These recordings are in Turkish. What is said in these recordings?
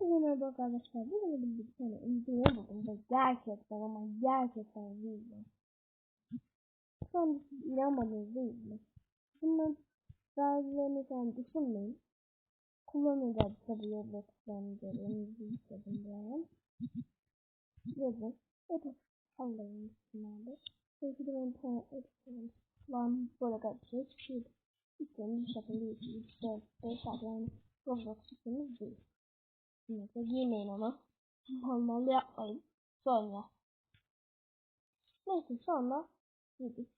Bugün bak arkadaşlar bugün bir tane buldum ve gerçekten ama gerçekten video. Şu anda inanmadınız değil mi? Bunun vergilerini sen düşünmeyin. Kullanacağız tabii yolda kullanacağız. istedim yani. Yazın. Evet. Allah'ın üstüne Belki de ben tane ekstrem lan böyle kardeşler hiçbir şey İstedim bir şekilde 3, 4, 5 saat yani Roblox sistemimiz değil. Neyse giymeyin onu. Normal yapmayın. Sonra. Neyse sonra yedik.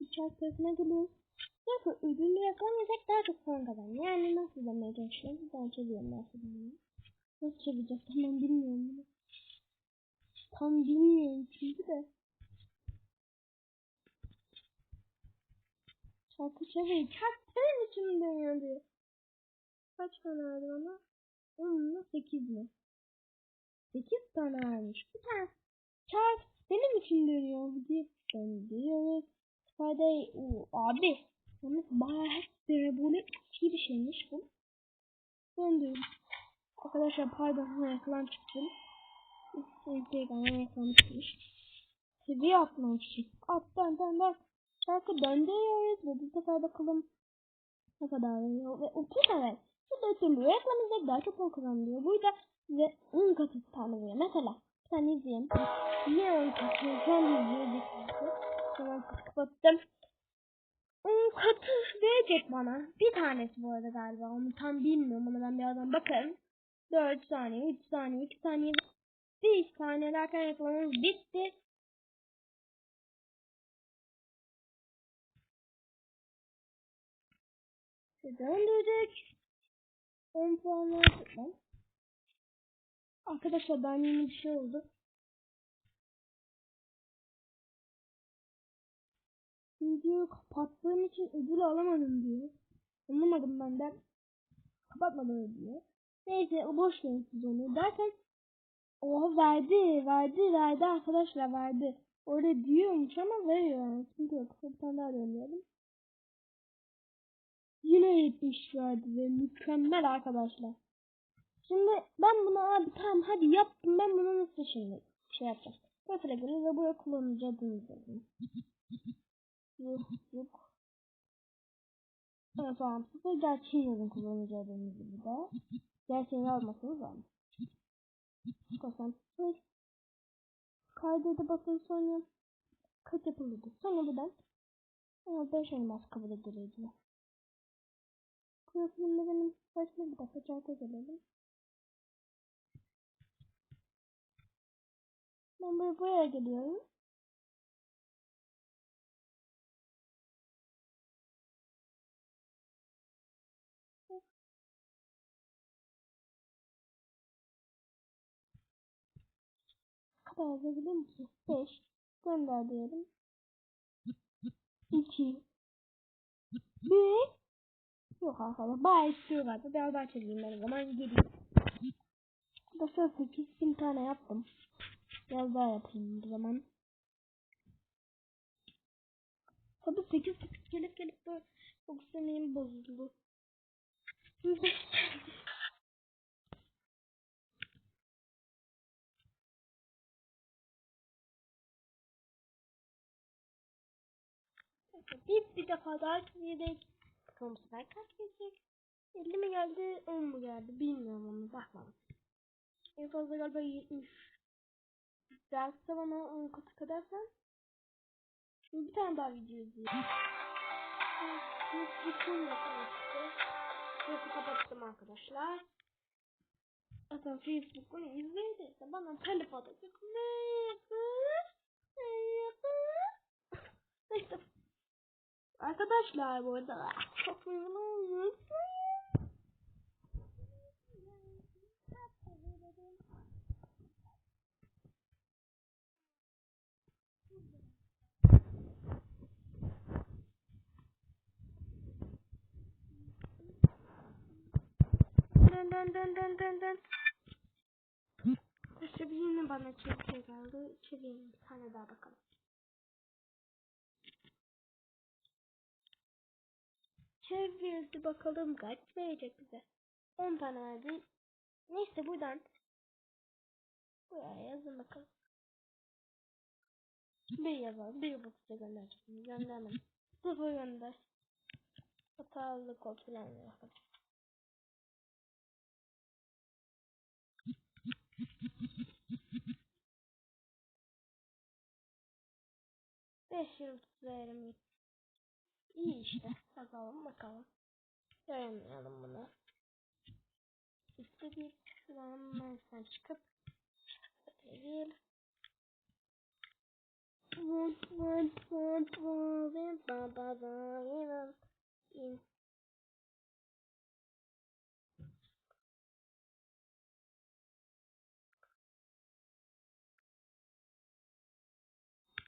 Uçak tarafına geliyoruz. Neyse ödüllü yakalamayacak daha çok puan kazan. Yani nasıl demeye çalışıyorum. Ben çeviriyorum nasıl demeye. Nasıl çevireceğiz tamam bilmiyorum bunu. Tam bilmiyorum çünkü de. Şarkı çeviriyor. Çarptığın için dönüyor diyor. Kaç tane verdi bana? 10 mu 8 mi? 8 tane vermiş. Bir tane çarp benim için dönüyor diye döndürüyoruz. Hadi o abi. Yalnız bayağı her böyle iyi bir şeymiş bu. Döndürdüm. Arkadaşlar pardon reklam çıktım. Instagram'a reklam çıkmış. Seviye atmak için. At dön dön dön. Şarkı döndürüyoruz ve bu sefer bakalım ne kadar veriyor. Ve 30 evet. Şurada ötürü reklam daha çok kazanıyor. Burada size 10 katı tane. Mesela bir tane. Niye 10 katı? Şu an izleyeceksiniz. Tamam kapattım. 10 katı verecek bana. Bir tanesi bu arada galiba. Onu tam bilmiyorum. Ona ben birazdan bakarım. 4 saniye, 3 saniye, 2 saniye, 5 saniye derken reklamımız bitti. Döndürdük. 10 puan verdik lan. Arkadaşlar ben yeni bir şey oldu. Videoyu kapattığım için ödül alamadım diyor. Anlamadım benden. Kapatmadım diyor. Neyse boş verin siz onu. Derken oha verdi verdi verdi arkadaşlar verdi. Öyle diyormuş ama veriyor yani. Sıkıntı yok. Bir daha deneyelim. Yine 70 verdi ve mükemmel arkadaşlar. Şimdi ben bunu abi tamam hadi yaptım ben bunu nasıl şimdi şey yapacağım. Profile girin ve buraya adını yazın. Yok yok. Evet tamam. Ve gerçeği yazın kullanıcı adınızı bir daha. Gerçeğini almasanız var mı? Konsantre. Kaydede basın sonra kaç yapıldı. Sonra buradan ama 5 elmas kabul edildi. Profilimde benim saçma bir dakika çarpı gelelim. Ben böyle buraya geliyorum. kadar yazabilir misin? 5 gönder diyelim. 2 1 Yok arkadaşlar bayağı istiyor galiba. Biraz daha çekeyim ben o zaman geleyim. Arkadaşlar 8 bin tane yaptım. Biraz daha yapayım o zaman. Tabi 8 8 gelip gelip böyle çok sinirim bozuldu. bir, bir defa daha yedik. Bakalım sefer kaç gelecek? 50 mi geldi 10 mu geldi bilmiyorum onu bakmadım. En fazla galiba 70 derse bana 10 katı kadarsan Şimdi bir tane daha video izleyeyim. Bütün işte. Facebook'u kapattım arkadaşlar. Zaten Facebook'u izleyecekse bana telefon atacak. Ne yapın? Ne yapın? İşte Arkadaşlar bu arada çok memnun oldum. Dön dön dön dön dön dön. İşte bir bana çekiyor geldi. Çevireyim bir tane daha bakalım. Çevirdi bakalım kaç verecek bize. 10 tane verdi. Neyse buradan buraya yazın bakalım. Bir yazalım. Bir buçukta gönderecek. Göndermedim. Sıfır gönder. Hatalı kod falan yapalım. Beş yıldız verelim. İyi işte. Bakalım bakalım. Göremiyorum bunu. İşte bir sen çıkıp değil. Vın vın vın vın vın ba ba ba vın in.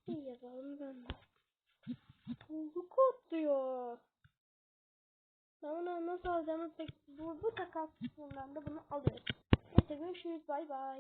İyi yazalım ben de. Bu kod diyor. Ben bunu nasıl alacağımı pek bu, bu takas kısmından da bunu alıyorum. Neyse görüşürüz bay bay.